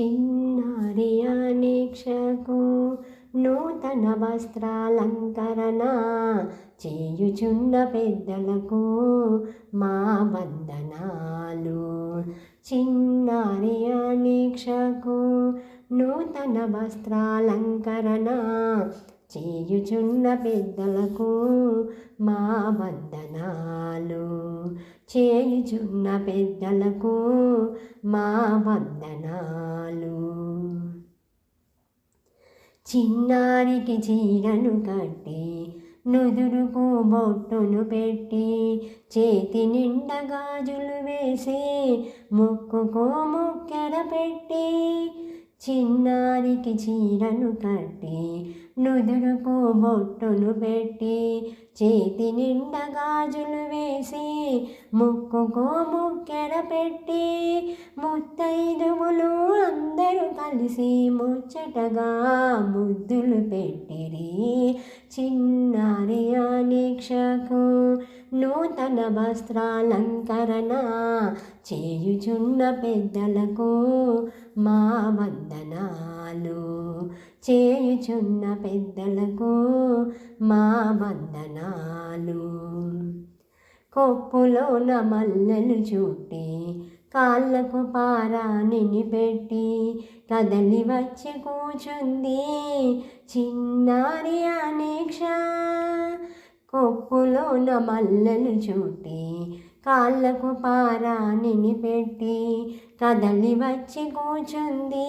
చిన్నారి అనేక్షకు నూతన వస్త్రాలంకరణ చేయుచున్న పెద్దలకు మా వందనాలు. చిన్నారి అనేక్షకు నూతన వస్త్రాలంకరణ చేయుచున్న పెద్దలకు మా వందనాలు. చేయుచున్న పెద్దలకు మా వందనాలు. చిన్నారికి చీరను కట్టి నుదురుకు బొట్టును పెట్టి చేతి నిండా గాజులు వేసి ముక్కుకు ముక్కెర పెట్టి చిన్నారికి చీరను కట్టి నుదురుకు బొట్టును పెట్టి చేతి నిండా గాజులు వేసి ముక్కుకు ముక్కెర పెట్టి ముత్తైదువులు అందరూ కలిసి ముచ్చటగా ముద్దులు పెట్టిరి. చిన్నారి అనేక్షకు నూతన వస్త్రాలంకరణ చేయుచున్న పెద్దలకు మా వందనాలు. చేయుచున్న పెద్దలకు మా వందనాలు. కొప్పులోన మల్లెలు చుట్టి కాళ్ళకు పారానిని పెట్టి కదలి వచ్చి కూచుంది చిన్నారి అనేక్ష. కొప్పులోన మల్లెలు చుట్టి కాళ్ళకు పారానిని పెట్టి కదలి వచ్చి కూచుంది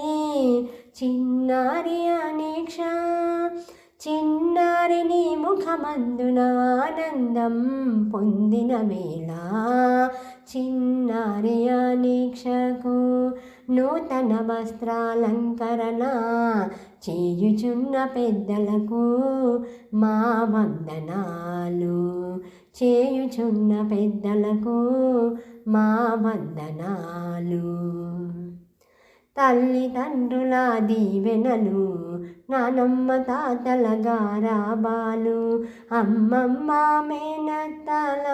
చిన్నారి చిన్నారిని ముఖమందున ఆనందం పొందిన వేళ. చిన్నారి నూతన వస్త్రాలంకరణ చేయుచున్న పెద్దలకు మా వందనాలు. చేయుచున్న పెద్దలకు మా వందనాలు. తల్లిదండ్రుల దీవెనలు నానమ్మ తాతల గారాబాలు అమ్మమ్మ మేనత్తల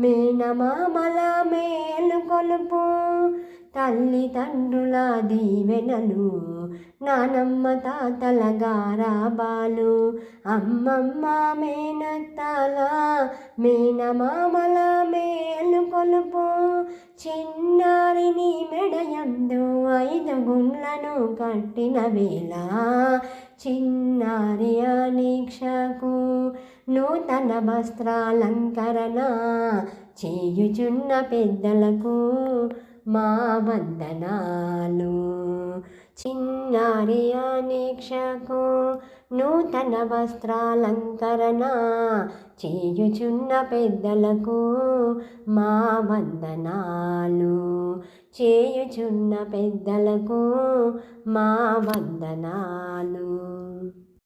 మేనమామల మేలు కొలుపు. తల్లిదండ్రుల దీవెనలు నానమ్మ తాతల గారాబాలు అమ్మమ్మ మేనత్తల మేనమామల మేలు కొలుపు. చిన్న నీ మెడయందు ఐదు గుండ్లను కట్టిన వేళ చిన్నారి అనీక్షకు నూతన వస్త్రాలంకరణ చేయుచున్న పెద్దలకు మా వందనాలు. చిన్నారి అనేక్షకు నూతన వస్త్రాలంకరణ చేయుచున్న పెద్దలకు మా వందనాలు. చేయుచున్న పెద్దలకు మా వందనాలు.